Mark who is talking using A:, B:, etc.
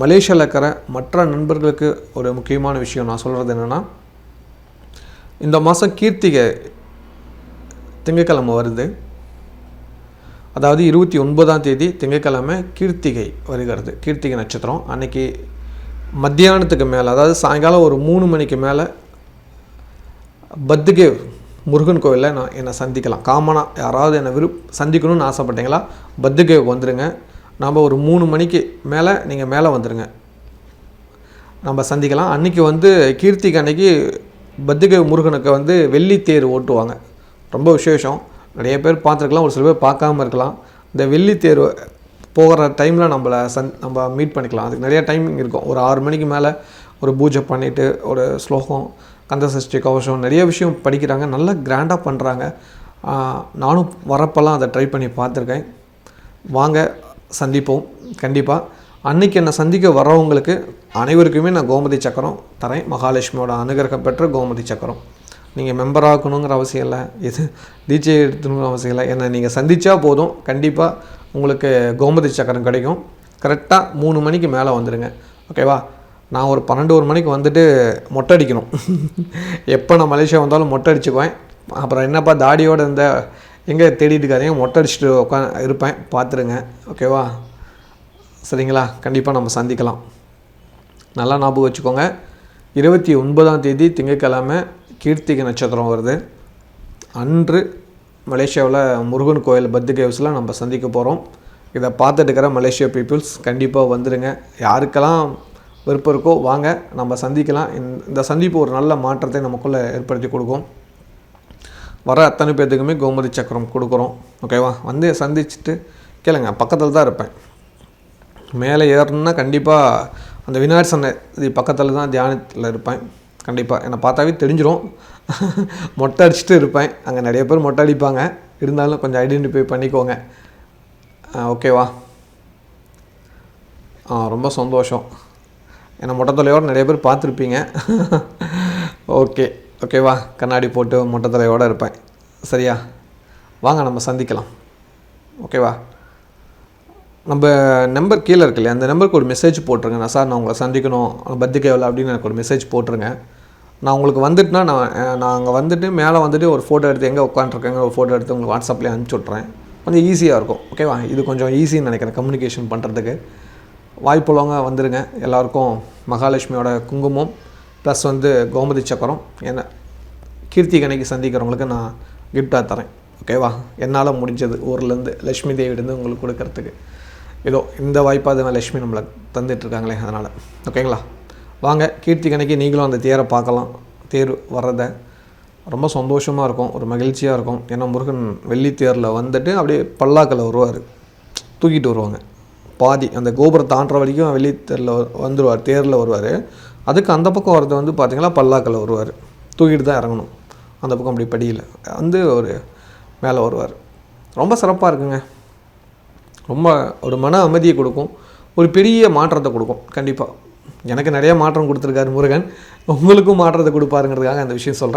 A: மலேசியாவில் இருக்கிற மற்ற நண்பர்களுக்கு ஒரு முக்கியமான விஷயம் நான் சொல்கிறது என்னென்னா இந்த மாதம் கீர்த்திகை திங்கட்கிழமை வருது. அதாவது இருபத்தி ஒன்பதாம் தேதி திங்கட்கிழமை கீர்த்திகை வருகிறது. கீர்த்திகை நட்சத்திரம். அன்னைக்கு மத்தியானத்துக்கு மேலே அதாவது சாயங்காலம் ஒரு மூணு மணிக்கு மேலே பத்துகேவ் முருகன் கோவிலில் நான் என்னை சந்திக்கலாம். காமனாக யாராவது என்னை விருப் சந்திக்கணும்னு ஆசைப்பட்டீங்களா? பத்துகேவுக்கு வந்துடுங்க நம்ம ஒரு மூணு மணிக்கு மேலே நீங்கள் மேலே வந்துடுங்க நம்ம சந்திக்கலாம். அன்றைக்கி வந்து கீர்த்திக்கு அன்னைக்கு பத்திகை முருகனுக்கு வந்து வெள்ளி தேர் ஓட்டுவாங்க. ரொம்ப விசேஷம். நிறைய பேர் பார்த்துருக்கலாம். ஒரு சில பேர் பார்க்காம இருக்கலாம். இந்த வெள்ளி தேர் போகிற டைமில் நம்மளை சந் நம்ம மீட் பண்ணிக்கலாம். அதுக்கு நிறைய டைமிங் இருக்கும். ஒரு ஆறு மணிக்கு மேலே ஒரு பூஜை பண்ணிவிட்டு ஒரு ஸ்லோகம் கந்த சஷ்டி கவசம் நிறைய விஷயம் படிக்கிறாங்க. நல்லா கிராண்டாக பண்ணுறாங்க நானும் வரப்பெல்லாம் அதை ட்ரை பண்ணி பார்த்துருக்கேன். வாங்க சந்திப்போம். கண்டிப்பாக அன்னைக்கு என்னை சந்திக்க வரவங்களுக்கு அனைவருக்குமே நான் கோமதி சக்கரம் தரேன். மகாலட்சுமியோட அனுகிரகம் பெற்ற கோமதி சக்கரம். நீங்கள் மெம்பர் ஆகணுங்கிற அவசியம் இல்லை. எது டிஜே எடுத்துணுங்கிற அவசியம் இல்லை. என்னை நீங்கள் சந்தித்தா போதும். கண்டிப்பாக உங்களுக்கு கோமதி சக்கரம் கிடைக்கும். கரெக்டாக மூணு மணிக்கு மேலே வந்துடுங்க ஓகேவா நான் ஒரு பன்னெண்டு ஒரு மணிக்கு வந்துட்டு மொட்டை அடிக்கணும். எப்போ நான் மலேசியா வந்தாலும் மொட்டை அடிச்சுக்குவேன். அப்புறம் என்னப்பா தாடியோடு இருந்த எங்கே தேடிட்டு இருக்காதீங்க. மொட்டை அடிச்சுட்டு உட்கா இருப்பேன். பார்த்துருங்க. ஓகேவா சரிங்களா? கண்டிப்பாக நம்ம சந்திக்கலாம். நல்லா ஞாபகம் வச்சுக்கோங்க. இருபத்தி ஒன்பதாம் தேதி திங்கட்கிழமை கீர்த்திகை நட்சத்திரம் வருது. அன்று மலேசியாவில் முருகன் கோயில் பத்து கேவ்ஸில் நம்ம சந்திக்க போகிறோம் இதை பார்த்துட்டு இருக்கிற மலேசியா பீப்புள்ஸ் கண்டிப்பாக வந்துடுங்க யாருக்கெல்லாம் விருப்பம் இருக்கோ வாங்க நம்ம சந்திக்கலாம். இந்த சந்திப்பு ஒரு நல்ல மாற்றத்தை நமக்குள்ளே ஏற்படுத்தி கொடுக்கும். வர அத்தனை பேர்த்துக்குமே கோமதி சக்கரம் கொடுக்குறோம். ஓகேவா வந்து சந்திச்சுட்டு கேளுங்க பக்கத்தில் தான் இருப்பேன். மேலே ஏறணும்னா கண்டிப்பாக அந்த விநாயகர் சன்னதி பக்கத்தில் தான் தியானத்தில் இருப்பேன். கண்டிப்பாக என்னை பார்த்தாவே தெரிஞ்சிடும் மொட்டை அடிச்சுட்டு இருப்பேன். அங்கே நிறைய பேர் மொட்டை அடிப்பாங்க. இருந்தாலும் கொஞ்சம் ஐடென்டிஃபை பண்ணிக்கோங்க. ஓகேவா ஆ ரொம்ப சந்தோஷம். என்னை மொட்டை தொலையோடு நிறைய பேர் பார்த்துருப்பீங்க. ஓகே ஓகேவா கண்ணாடி போட்டு மொட்டை தலையோடு இருப்பேன். சரியா? வாங்க நம்ம சந்திக்கலாம். ஓகேவா நம்ம நம்பர் கீழே இருக்கு இல்லையா? அந்த நம்பருக்கு ஒரு மெசேஜ் போட்டுருங்க. நான் சார் நான் உங்களை சந்திக்கணும். பத்திரிக்கைவில் அப்படின்னு எனக்கு ஒரு மெசேஜ் போட்டுருங்க. நான் உங்களுக்கு வந்துட்டுனா நான் நான் அங்கே வந்துட்டு மேலே வந்துட்டு ஒரு ஃபோட்டோ எடுத்து எங்கே உட்காந்துருக்கேங்க ஒரு ஃபோட்டோ எடுத்து உங்களுக்கு வாட்ஸ்அப்லேயே அனுப்பிச்சி விட்றேன் கொஞ்சம் ஈஸியாக இருக்கும். ஓகேவா இது கொஞ்சம் ஈஸின்னு நினைக்கிறேன் கம்யூனிகேஷன் பண்ணுறதுக்கு வாய்ப்புள்ளவங்க வந்துடுங்க எல்லாருக்கும் மகாலட்சுமியோட குங்குமம். ப்ளஸ் வந்து கோமதி சக்கரம். என்ன? கீர்த்தி கணக்கு சந்திக்கிறவங்களுக்கு நான் கிஃப்டாக தரேன். ஓகேவா என்னால் முடிஞ்சது. ஊர்லேருந்து லக்ஷ்மி தேவியிலேருந்து உங்களுக்கு கொடுக்கறதுக்கு. ஏதோ இந்த வாய்ப்பாக தான் லக்ஷ்மி நம்மளை தந்துட்டுருக்காங்களே அதனால். ஓகேங்களா வாங்க கீர்த்தி கணைக்கு நீங்களும் அந்த தேரை பார்க்கலாம். தேர் வர்றதை ரொம்ப சந்தோஷமாக இருக்கும். ஒரு மகிழ்ச்சியாக இருக்கும். ஏன்னா முருகன் வெள்ளி தேரில் வந்துட்டு அப்படியே பல்லாக்கில் வருவார். தூக்கிட்டு வருவாங்க. பாதி அந்த கோபுரம் தாண்டுற வரைக்கும் வெள்ளி தேரில் வந்துடுவார் தேரில் வருவார். அதுக்கு அந்த பக்கம் வரது வந்து பார்த்திங்கன்னா பல்லாக்கில் வருவார். தூக்கிட்டு தான் இறங்கணும். அந்த பக்கம் அப்படி படியில் வந்து ஒரு மேலே வருவார். ரொம்ப சிறப்பாக இருக்குங்க. ரொம்ப ஒரு மன அமைதியை கொடுக்கும். ஒரு பெரிய மாற்றத்தை கொடுக்கும். கண்டிப்பாக. எனக்கு நிறைய மாற்றம் கொடுத்துருக்காரு முருகன். உங்களுக்கும் மாற்றத்தை கொடுப்பாருங்கிறதுக்காக அந்த விஷயம் சொல்கிறேன்